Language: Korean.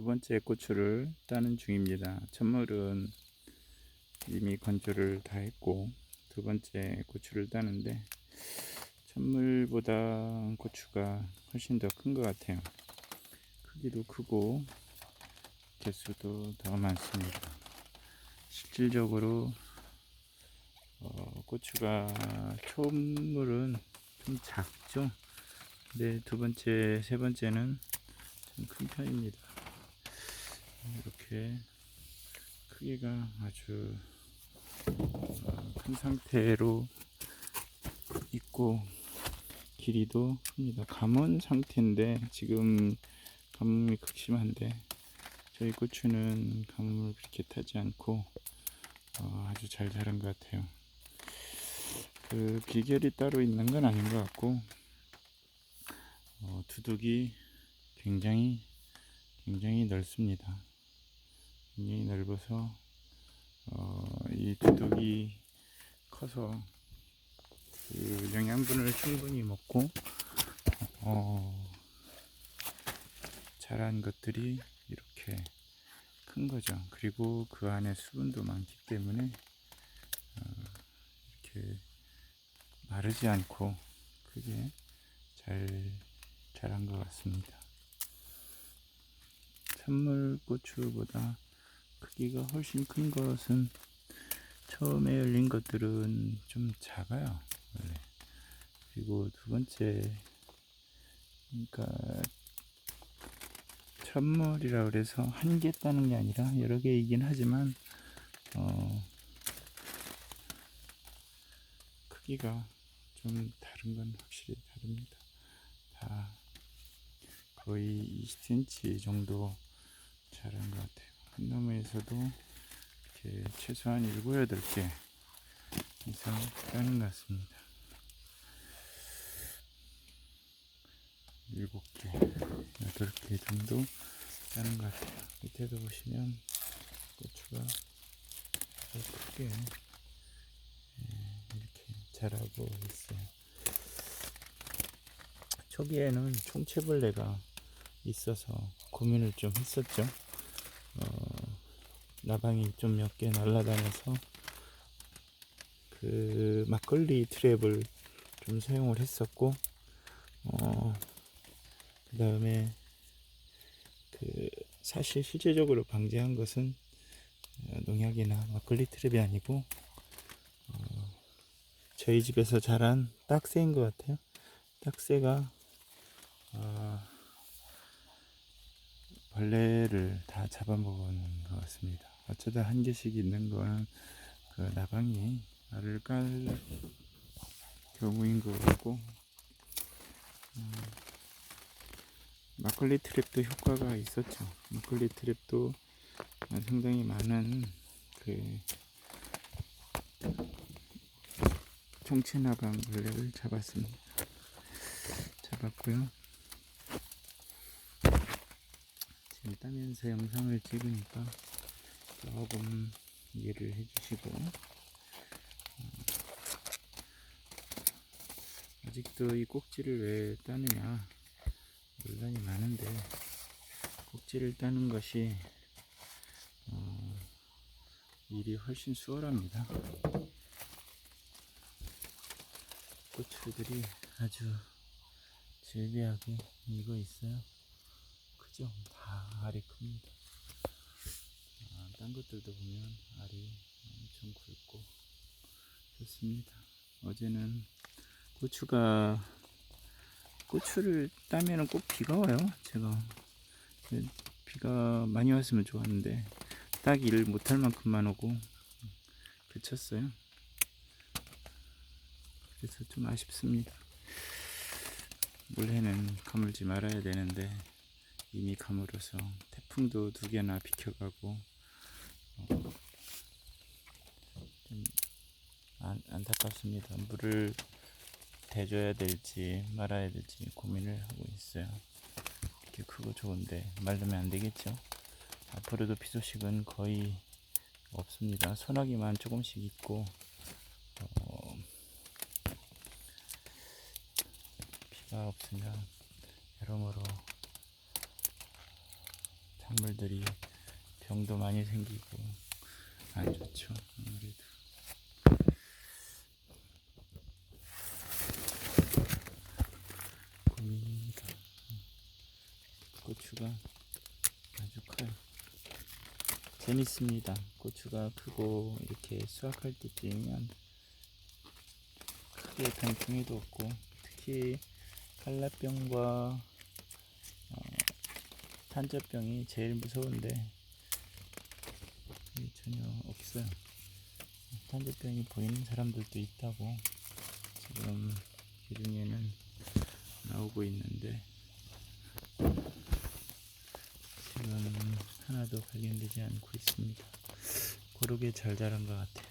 두 번째 고추를 따는 중입니다. 첫물은 이미 건조를 다 했고 두 번째 고추를 따는데 첫물보다 고추가 훨씬 더 큰 것 같아요. 크기도 크고 개수도 더 많습니다. 실질적으로 어, 고추가 초물은 좀 작죠. 근데 두 번째, 세 번째는 좀 큰 편입니다. 이렇게 크기가 아주 어, 큰 상태로 있고 길이도 큽니다. 감은 상태인데 지금 가뭄이 극심한데 저희 고추는 가뭄을 그렇게 타지 않고 어, 아주 잘 자란 것 같아요. 그 비결이 따로 있는 건 아닌 것 같고 어, 두둑이 굉장히 굉장히 넓습니다. 넓어서 어, 이 두둑이 커서 그 영양분을 충분히 먹고 어, 자란 것들이 이렇게 큰 거죠. 그리고 그 안에 수분도 많기 때문에 어, 이렇게 마르지 않고 크게 잘 자란 것 같습니다. 찬물고추보다 크기가 훨씬 큰 것은 처음에 열린 것들은 좀 작아요. 원래. 그리고 두 번째, 그러니까 천물이라 그래서 한 개 따는 게 아니라 여러 개이긴 하지만 어, 크기가 좀 다른 건 확실히 다릅니다. 다 거의 20cm 정도 자란 것 같아요. 한 나무에서도 이렇게 최소한 7, 8개 이상 따는 것 같습니다. 7개, 8개 정도 따는 것 같아요. 밑에도 보시면 고추가 크게 예, 이렇게 자라고 있어요. 초기에는 총채벌레가 있어서 고민을 좀 했었죠. 어, 나방이 좀 몇 개 날아다녀서 그 막걸리 트랩을 좀 사용을 했었고, 어, 그 다음에 그 사실 실제적으로 방지한 것은 어, 농약이나 막걸리 트랩이 아니고 어, 저희 집에서 자란 딱새인 것 같아요. 딱새가 어, 벌레를 다 잡아먹은 것 같습니다. 어쩌다 한 개씩 있는 거는 그 나방이 알을 깔 경우인 것 같고 음, 막걸리 트랩도 효과가 있었죠. 막걸리 트랩도 상당히 많은 그 총체나방 벌레를 잡았습니다. 잡았고요. 지금 따면서 영상을 찍으니까 조금 이해를 해주시고 어, 아직도 이 꼭지를 왜 따느냐 논란이 많은데 꼭지를 따는 것이 어, 일이 훨씬 수월합니다. 고추들이 아주 질비하게 익어 있어요. 크죠? 다 알이 큽니다. 아, 딴 것들도 보면 알이 엄청 굵고 좋습니다. 어제는 고추가 고추를 따면은 꼭 비가 와요. 제가 그 비가 많이 왔으면 좋았는데 딱일 못할 만큼만 오고 그쳤어요. 그래서 좀 아쉽습니다. 올해는 가물지 말아야 되는데 이미 가물어서 태풍도 두 개나 비켜가고 어, 좀 안, 안타깝습니다. 물을 대줘야 될지 말아야 될지 고민을 하고 있어요. 이렇게 크고 좋은데 말르면 안 되겠죠. 앞으로도 비 소식은 거의 없습니다. 소나기만 조금씩 있고 어, 비가 없으면 여러모로 작물들이 병도 많이 생기고 안 좋죠. 아무래도. 고민입니다. 고추가 아주 커요. 재밌습니다. 고추가 크고 이렇게 수확할 때쯤이면 크게 병충해도 없고 특히 칼라병과 어, 탄저병이 제일 무서운데 전혀 없어요. 탄저병이 보이는 사람들도 있다고 지금 기중에는 나오고 있는데 지금 하나도 발견되지 않고 있습니다. 고르게 잘 자란 것 같아요.